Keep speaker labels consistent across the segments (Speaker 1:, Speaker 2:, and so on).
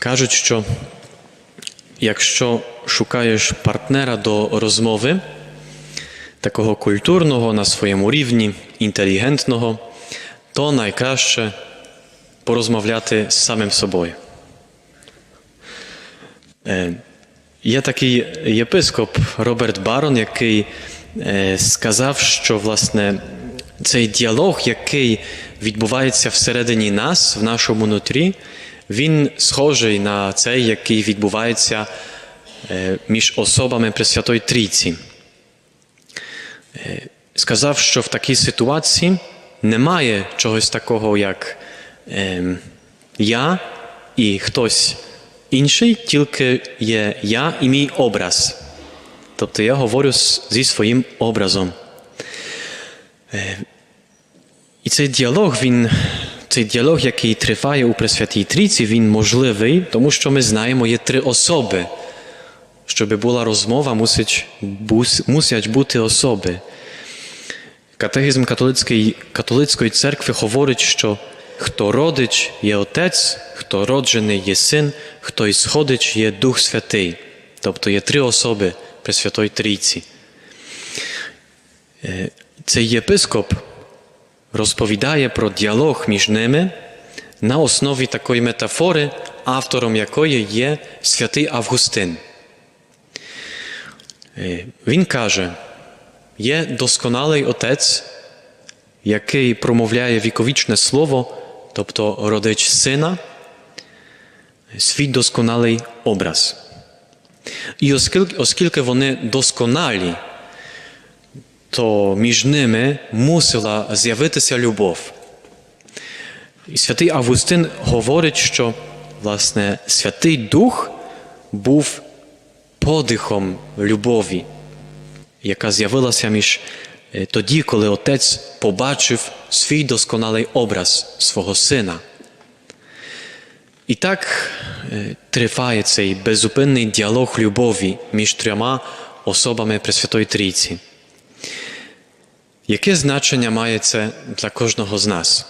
Speaker 1: Кажуть, що якщо шукаєш партнера до розмови, такого культурного на своєму рівні, інтелігентного, то найкраще порозмовляти з самим собою. Е, Є такий єпископ Роберт Барон, який е, сказав, що власне цей діалог, який відбувається всередині нас, в нашому нутрі, він схожий на цей, який відбувається е, між особами Пресвятої Трійці. Е, Сказав, що в такій ситуації немає чогось такого, як ем, я і хтось інший, тільки є я і мій образ. Тобто я говорю зі своїм образом. Е, І цей діалог, він, цей діалог, який триває у Пресвятій Трійці, він можливий, тому що ми знаємо, є три особи. Щоб була розмова, мусять бути особи. Катехізм католицької, католицької церкви говорить, що хто родич є Отець, хто роджений є син, хто ісходить є Дух Святий. Тобто є три особи Пресвятої Трійці. Е, Цей єпископ розповідає про діалог між ними на основі такої метафори, автором якої є святий Августин. Він каже, є досконалий Отець, який промовляє віковічне слово, тобто родич сина, свій досконалий образ. І оскільки вони досконалі, то між ними мусила з'явитися любов. І святий Августин говорить, що власне Святий Дух був подихом любові, яка з'явилася між е, тоді, коли отець побачив свій досконалий образ свого сина. І так е, триває цей безупинний діалог любові між трьома особами Пресвятої Трійці. Яке значення має це для кожного з нас?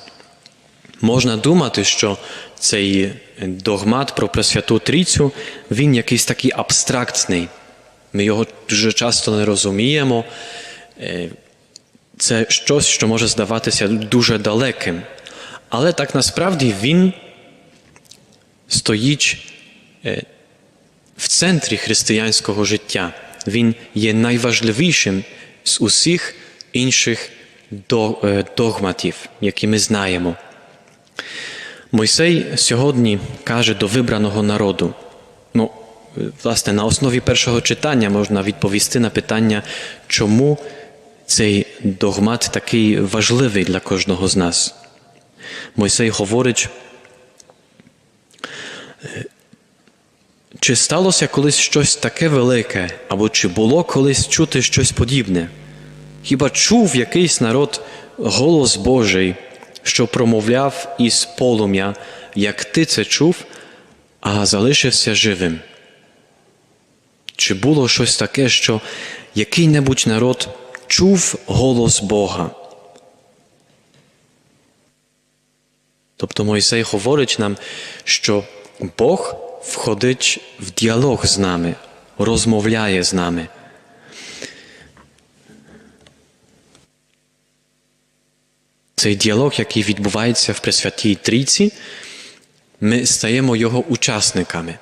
Speaker 1: Можна думати, що цей догмат про Пресвяту Трійцю, він якийсь такий абстрактний. Ми його дуже часто не розуміємо. Е, Це щось, що може здаватися дуже далеким. Але так насправді він стоїть е, в центрі християнського життя. Він є найважливішим з усіх інших е, догматів, які ми знаємо. Мойсей сьогодні каже до вибраного народу. Ну, власне, на основі першого читання можна відповісти на питання, чому цей догмат такий важливий для кожного з нас. Мойсей говорить, чи сталося колись щось таке велике, або чи було колись чути щось подібне? Хіба чув якийсь народ голос Божий, що промовляв із полум'я, як ти це чув, а залишився живим? Чи було щось таке, що який-небудь народ чув голос Бога? Тобто Мойсей говорить нам, що Бог входить в діалог з нами, розмовляє з нами. Цей діалог, який відбувається в Пресвятій Трійці, ми стаємо його учасниками.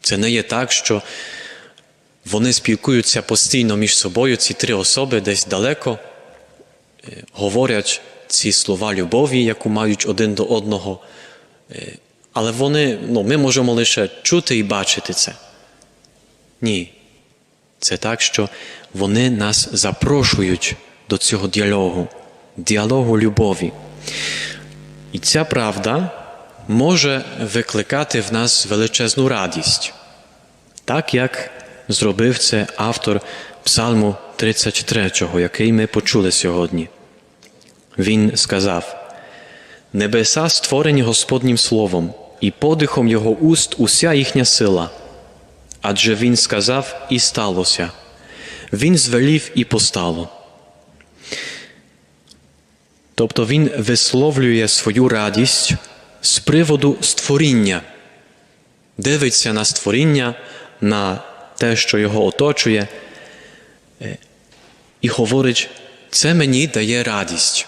Speaker 1: Це не є так, що вони спілкуються постійно між собою, ці три особи десь далеко, е, говорять ці слова любові, яку мають один до одного. Е, Але вони, ну, ми можемо лише чути і бачити це. Ні. Це так, що вони нас запрошують до цього діалогу, діалогу любові. І ця правда може викликати в нас величезну радість, так як зробив це автор Псалму 33, який ми почули сьогодні. Він сказав: Небеса створені Господнім Словом, і подихом Його уст уся їхня сила. Адже Він сказав і сталося, Він звелів і постало. Тобто Він висловлює свою радість з приводу створіння. дивиться на створіння, на те, що його оточує, е, і говорить, це мені дає радість.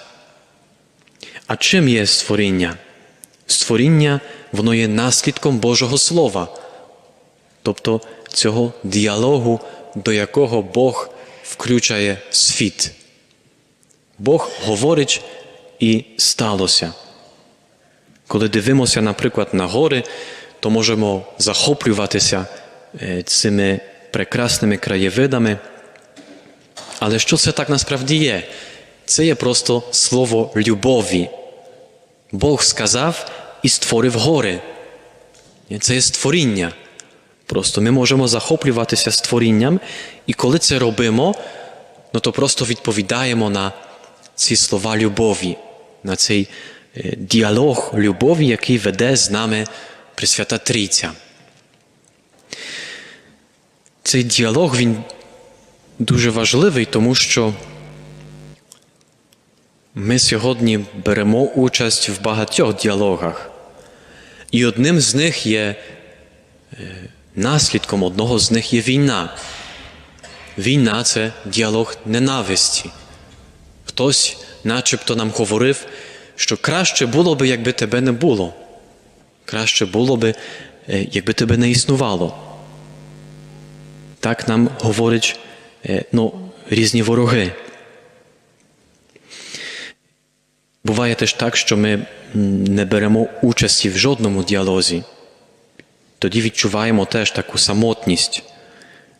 Speaker 1: А чим є створіння? Створіння воно є наслідком Божого Слова, тобто цього діалогу, до якого Бог включає світ. Бог говорить і сталося. Коли дивимося, наприклад, на гори, то можемо захоплюватися е, цими прекрасними краєвидами. Але що це так насправді є? Це є просто слово любові. Бог сказав і створив гори. Це є створіння. Просто ми можемо захоплюватися створінням, і коли це робимо, ну то просто відповідаємо на ці слова любові, на цей е, діалог любові, який веде з нами Пресвята Трійця. Цей діалог він дуже важливий, тому що ми сьогодні беремо участь в багатьох діалогах, і одним з них є е, наслідком одного з них є війна. Війна це діалог ненависті. Хтось начебто нам говорив, що краще було би, якби тебе не було. Краще було би, е, якби тебе не існувало. Так нам говорять е, ну, різні вороги. Буває теж так, що ми не беремо участі в жодному діалозі. Тоді відчуваємо теж таку самотність.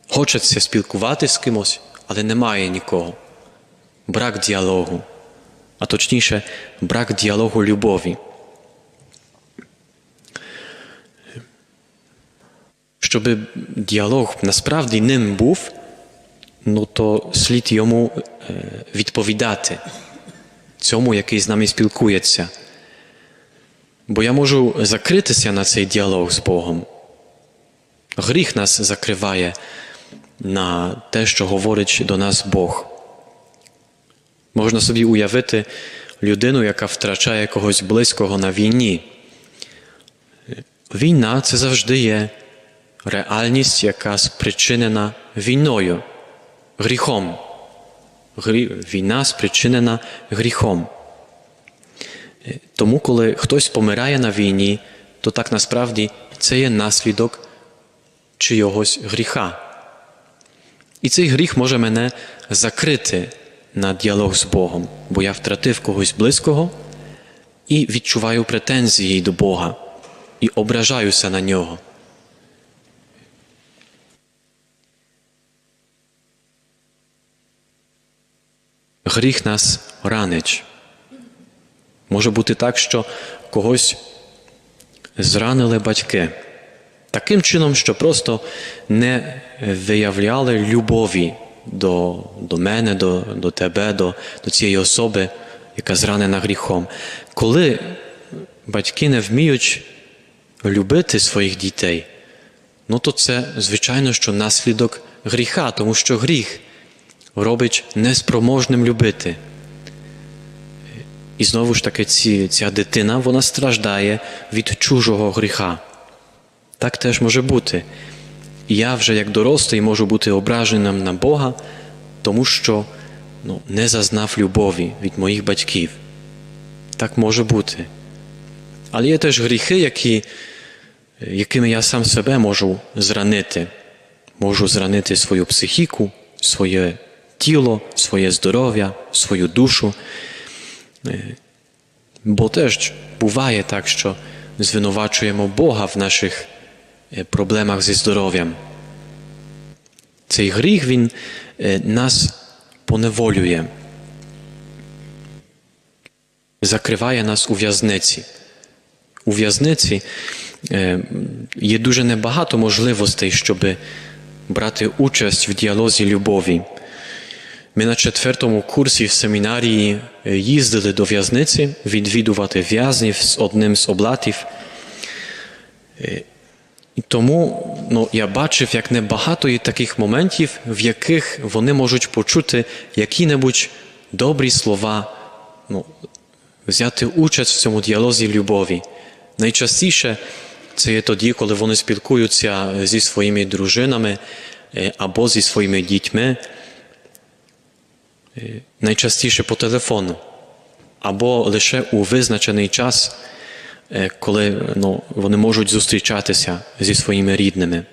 Speaker 1: Хочеться спілкувати з кимось, але немає нікого. Брак діалогу, а точніше, брак діалогу любові. Щоб діалог насправді ним був, ну то слід йому відповідати, цьому, який з нами спілкується. Бо я можу закритися на цей діалог з Богом. Гріх нас закриває на те, що говорить до нас Бог. Можна собі уявити людину, яка втрачає когось близького на війні. Війна це завжди є реальність, яка спричинена війною, гріхом. Грі... Війна спричинена гріхом. Тому, коли хтось помирає на війні, то так насправді це є наслідок чийогось гріха. І цей гріх може мене закрити на діалог з Богом, бо я втратив когось близького і відчуваю претензії до Бога і ображаюся на нього. Гріх нас ранить. Може бути так, що когось зранили батьки таким чином, що просто не виявляли любові до, до мене, до, до тебе, до, до цієї особи, яка зранена гріхом. Коли батьки не вміють любити своїх дітей, ну то це, звичайно, що наслідок гріха, тому що гріх робить неспроможним любити. І знову ж таки, ці, ця дитина вона страждає від чужого гріха. Так теж може бути. І я вже як дорослий можу бути ображеним на Бога, тому що ну, не зазнав любові від моїх батьків. Так може бути. Але є теж гріхи, які, якими я сам себе можу зранити. Можу зранити свою психіку, своє тіло, своє здоров'я, свою душу. Бо теж буває так, що звинувачуємо Бога в наших проблемах зі здоров'ям. Цей гріх він нас поневолює, закриває нас у в'язниці. У в'язниці є дуже небагато можливостей, щоб брати участь в діалозі любові. Ми на четвертому курсі в семінарії їздили до в'язниці відвідувати в'язнів з одним з облатів. І тому ну, я бачив, як небагато є таких моментів, в яких вони можуть почути які-небудь добрі слова, ну, взяти участь в цьому діалозі любові. Найчастіше це є тоді, коли вони спілкуються зі своїми дружинами е, або зі своїми дітьми, е, найчастіше по телефону, або лише у визначений час, коли ну, вони можуть зустрічатися зі своїми рідними.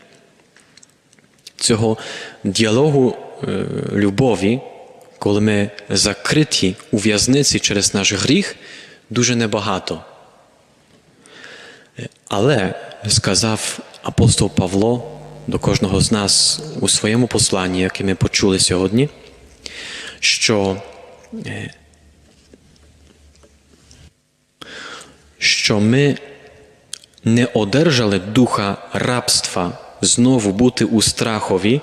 Speaker 1: Цього діалогу е, любові, коли ми закриті у в'язниці через наш гріх, дуже небагато. Е, Але сказав апостол Павло до кожного з нас у своєму посланні, яке ми почули сьогодні, що, що ми не одержали духа рабства знову бути у страхові,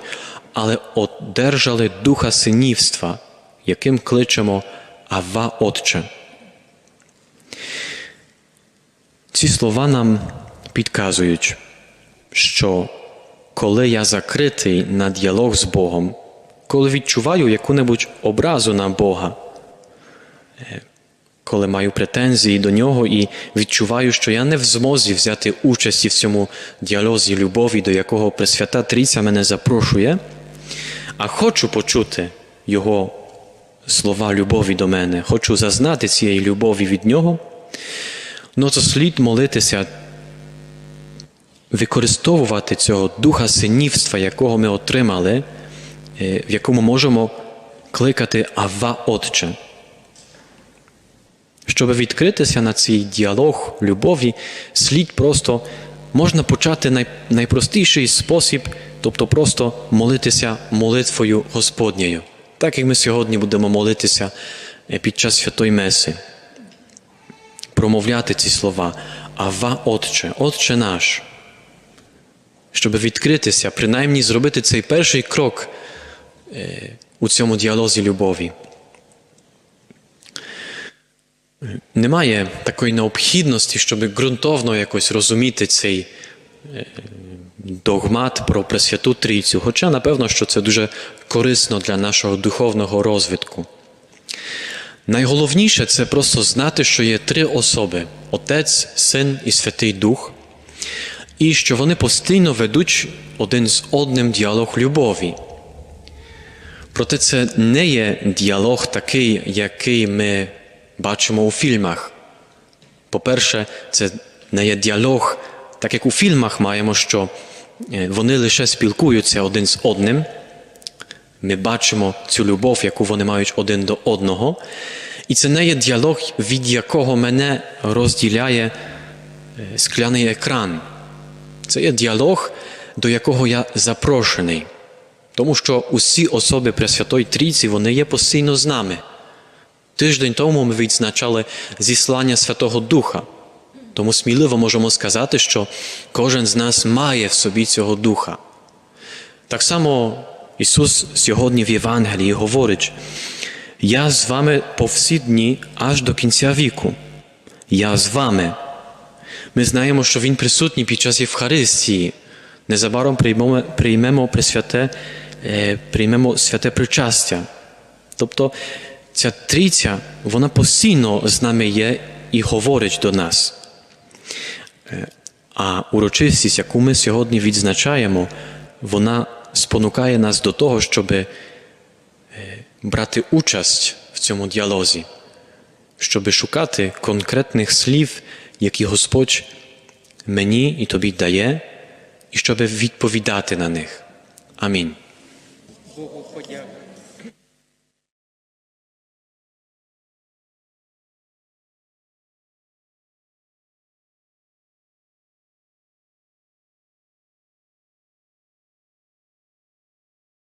Speaker 1: але одержали духа синівства, яким кличемо Ава Отче. Ці слова нам підказують, що коли я закритий на діалог з Богом, коли відчуваю яку-небудь образу на Бога, е, коли маю претензії до нього і відчуваю, що я не в змозі взяти участі в цьому діалозі любові, до якого Пресвята Трійця мене запрошує, а хочу почути Його слова любові до мене, хочу зазнати цієї любові від Нього, ну то слід молитися, використовувати цього духа синівства, якого ми отримали, е, в якому можемо кликати Ава Отче. Щоб відкритися на цей діалог любові, слід просто можна почати найпростіший спосіб, тобто просто молитися молитвою Господньою, так як ми сьогодні будемо молитися е, під час святої Меси. Промовляти ці слова Ава Отче, Отче наш, щоб відкритися, принаймні зробити цей перший крок е, у цьому діалозі любові. Немає такої необхідності, щоб ґрунтовно якось розуміти цей е, догмат про Пресвяту Трійцю, хоча, напевно, що це дуже корисно для нашого духовного розвитку. Найголовніше це просто знати, що є три особи: Отець, Син і Святий Дух, і що вони постійно ведуть один з одним діалог любові. Проте це не є діалог такий, який ми бачимо у фільмах. По-перше, це не є діалог, так як у фільмах маємо, що е, вони лише спілкуються один з одним. Ми бачимо цю любов, яку вони мають один до одного. І це не є діалог, від якого мене розділяє е, скляний екран. Це є діалог, до якого я запрошений. Тому що усі особи Пресвятої Трійці вони є постійно з нами. Тиждень тому ми відзначали зіслання Святого Духа. Тому сміливо можемо сказати, що кожен з нас має в собі цього Духа. Так само Ісус сьогодні в Євангелії говорить: Я з вами по всі дні аж до кінця віку. Я з вами. Ми знаємо, що Він присутній під час Євхаристії. Незабаром приймемо, приймемо присвяте, е, приймемо святе причастя. Тобто ця трійця, вона постійно з нами є і говорить до нас. Е, А урочистість, яку ми сьогодні відзначаємо, вона спонукає нас до того, щоб е, брати участь в цьому діалозі, щоб шукати конкретних слів, які Господь мені і тобі дає, і щоб відповідати на них. Амінь.